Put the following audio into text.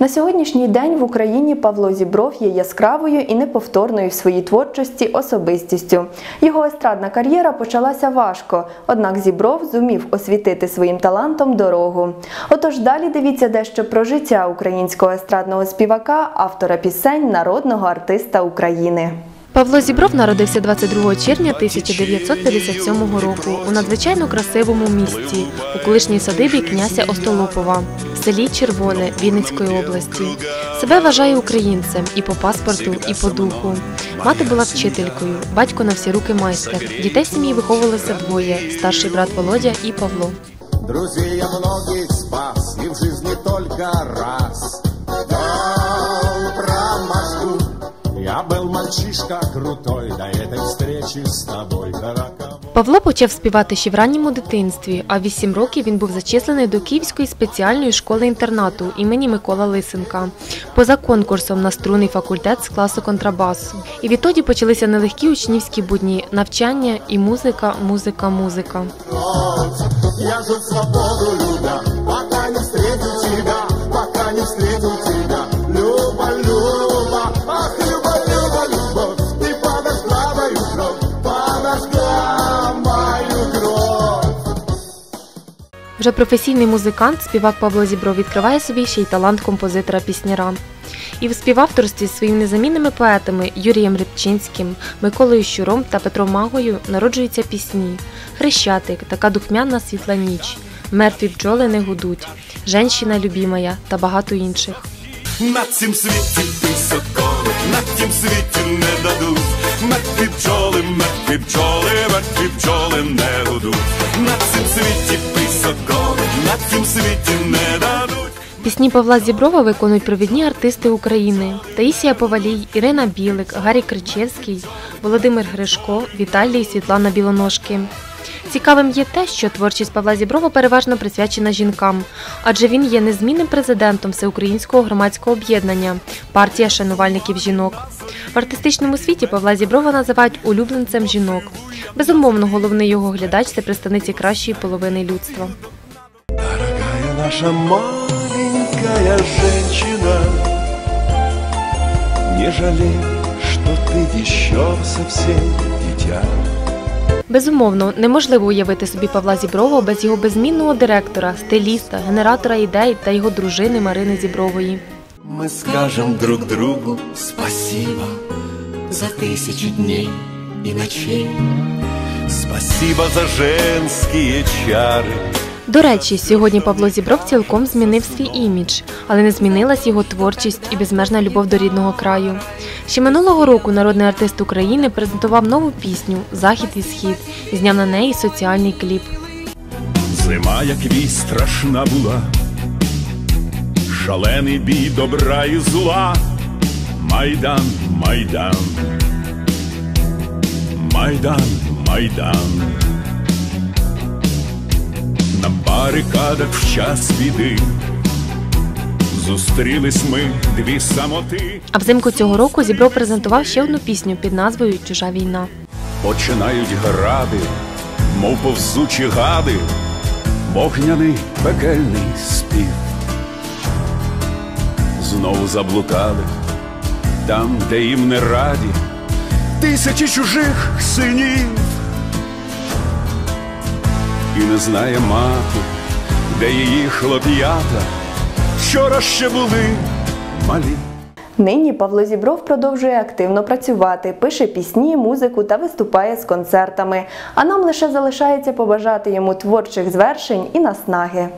На сьогоднішній день в Україні Павло Зібров є яскравою і неповторною в своїй творчості особистістю. Його естрадна кар'єра почалася важко, однак Зібров зумів освітити своїм талантом дорогу. Отож, далі дивіться дещо про життя українського естрадного співака, автора пісень, народного артиста України. Павло Зібров народився 22 червня 1957 року у надзвичайно красивому місті у колишній садибі князя Остолопова селі Червоне Вінницької області. Себе вважає українцем і по паспорту, і по духу. Мати була вчителькою, батько на всі руки майстер. Дітей сім'ї виховувалося двоє: старший брат Володя і Павло. Друзей я многих спас, и в жизни только раз. Я был мальчишка крутой, до этой встречи с тобой, дорога. Павло почав співати ще в ранньому дитинстві, а в 8 років він був зачислений до Київської спеціальної школи-інтернату імені Микола Лисенка поза конкурсом на струнний факультет з класу контрабасу. І відтоді почалися нелегкі учнівські будні навчання і музика, музика, музика. Я свободу люда, пока не встретил тебя, пока не встретил Вже професійний музикант, співак Павло Зібров відкриває собі ще й талант композитора-пісняра. І в співавторстві зі своїми незамінними поетами Юрієм Рибчинським, Миколою Щуром та Петром Магою народжуються пісні Хрещатик, така духмяна світла ніч, Мертві бджоли не гудуть, Женщина любімая та багато інших. На цім світі високоли, на тім світі не дадуть. Мертві бджоли, мертві бджоли, мертві бджоли не гудуть. Пісні Павла Зіброва виконують провідні артисти України: Таїсія Повалій, Ірина Білик, Гаррі Кричевський, Володимир Гришко, Віталій Світлана Білоножки. Цікавим є те, що творчість Павла Зіброва переважно присвячена жінкам, адже він є незмінним президентом Всеукраїнського громадського об'єднання партія шанувальників жінок. В артистичному світі Павла Зіброва називають улюбленцем жінок. Безумовно, головний його глядач це представниці кращої половини людства. Дорогая наша маленькая женщина, Не жалей, что ты еще совсем дитя. Безумовно, неможливо уявити собі Павла Зіброва без його безмінного директора, стиліста, генератора ідей та його дружини Марини Зібрової. Мы скажем друг другу спасибо За тисячу дней і ночей. Спасибо за женські чари. До речі, сьогодні Павло Зібров цілком змінив свій імідж, але не змінилась його творчість і безмежна любов до рідного краю. Ще минулого року народний артист України презентував нову пісню Захід і схід і зняв на неї соціальний кліп. Зима, як вій страшна була, шалений бій добра і зла, Майдан, Майдан, Майдан, Майдан. На барикадах в час біди зустрілись ми дві самоти. А взимку цього року Зібров презентував ще одну пісню під назвою Чужа війна. Починають гради, мов повзучі гади, вогняний пекельний спів. Знову заблукали там, де їм не раді, тисячі чужих синів. І не знає мати, де її хлоп'ята, вчора ще були малі. Нині Павло Зібров продовжує активно працювати, пише пісні, музику та виступає з концертами. А нам лише залишається побажати йому творчих звершень і наснаги.